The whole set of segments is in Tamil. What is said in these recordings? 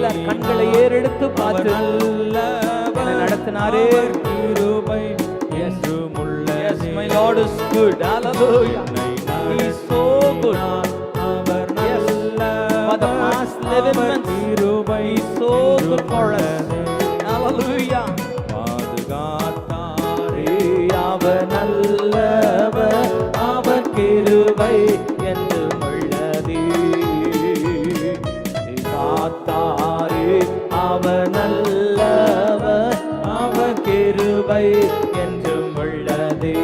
எல்லார் கண்களை ஏறெடுத்து பார்த்து என்னை நடத்தினாரே கிருபை என்றும் Yes, my Lord is good. Hallelujah. He is so good. Our Yes. For the past 11 months, கிருபை He is so good for us. Hallelujah. பாதுகாத்தாரே அவர் நல்லவர் அவர் கிருபை அவர் நல்லவர் கிருபை என்று உள்ளது.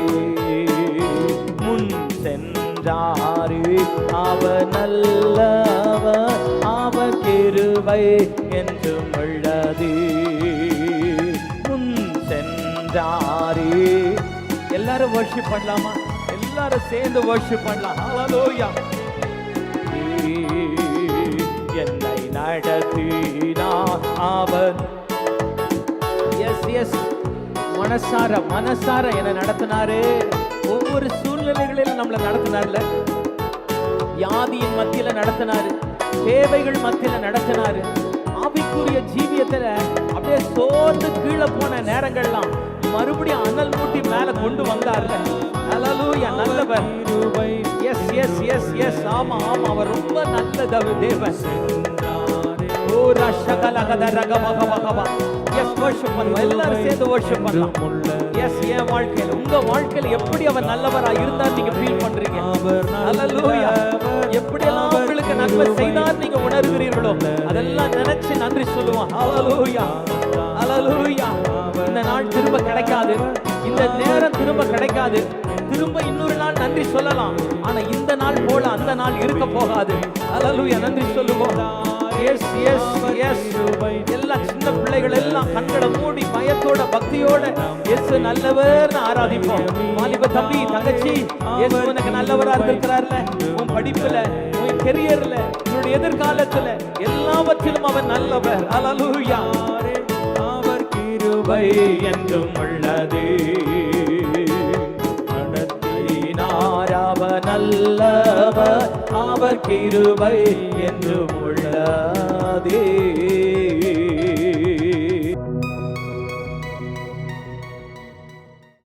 முன் சென்றாரே அவர் நல்லவர் கிருபை என்று உள்ளது. முன் சென்றாரே. எல்லாரும் வர்ஷிப் பண்ணலாமா? எல்லாரும் சேர்ந்து வர்ஷிப் பண்ணலாம். ஹalleluya மனசார மனசார என்னை நடத்தினாரு. ஒவ்வொரு சூழ்நிலைகளிலும் நம்மளை நடத்தினார்ல. வியாதியின் மத்தியில நடத்தினாரு. தேவைகள் மத்தியில நடத்தினாரு. ஆவிக்குரிய ஜீவியத்துல அப்படியே சோர்ந்து கீழே போன நேரங்கள்லாம் மறுபடியும் அனல் மூட்டி மேல கொண்டு வந்தார்ல. அலலூயா நல்லவர். எஸ் எஸ் எஸ் எஸ் ஆமா ஆமா. அவர் ரொம்ப நல்ல தேவன். ஓ ரஷகலகத ரகமகமகமா எஸ் வர்ஷிப் பண்ணுவோம் எல்லாரும் சேர்ந்து வர்ஷிப் பண்ணலாம். எஸ் என் வாழ்க்கையில. உங்க வாழ்க்கையில எப்படி அவர் நல்லவரா இருந்தா நீங்க ஃபீல் பண்றீங்க? ஹalleluya எப்படியெல்லாம் உங்களுக்கு நன்மை செய்தார் நீங்க உணர்கிறீர்களோ அதெல்லாம் நினைச்சு நன்றி சொல்லுவோம். ஹalleluya ஹalleluya இந்த நாள் திரும்ப கிடைக்காது. இந்த நேரம் திரும்ப கிடைக்காது. திரும்ப இன்னொரு நாள் நன்றி சொல்லலாம். ஆனா இந்த நாள் போல அந்த நாள் இருக்க போகாது. ஹalleluya நன்றி சொல்லுவோம். எஸ் எஸ் எஸ் எல்லா சின்ன பிள்ளைகள் எல்லாம் கண்களை மூடி பயத்தோட பக்தியோட எஸ் நல்லவர்னு ஆராதிப்போம். வாலிப தம்பி தங்கச்சி இயேசு உனக்கு நல்லவரா இருந்திருக்கிறார்ல? உன் படிப்புல உன் கெரியர்ல உன்னுடைய எதிர்காலத்துல எல்லாவற்றிலும் அவன் நல்லவர். அலலூயா அவர் கிருபை என்றும் உள்ளது. நடத்தினார் அவர் நல்லவர் அவர் கிருபை என்று உள்ளதே.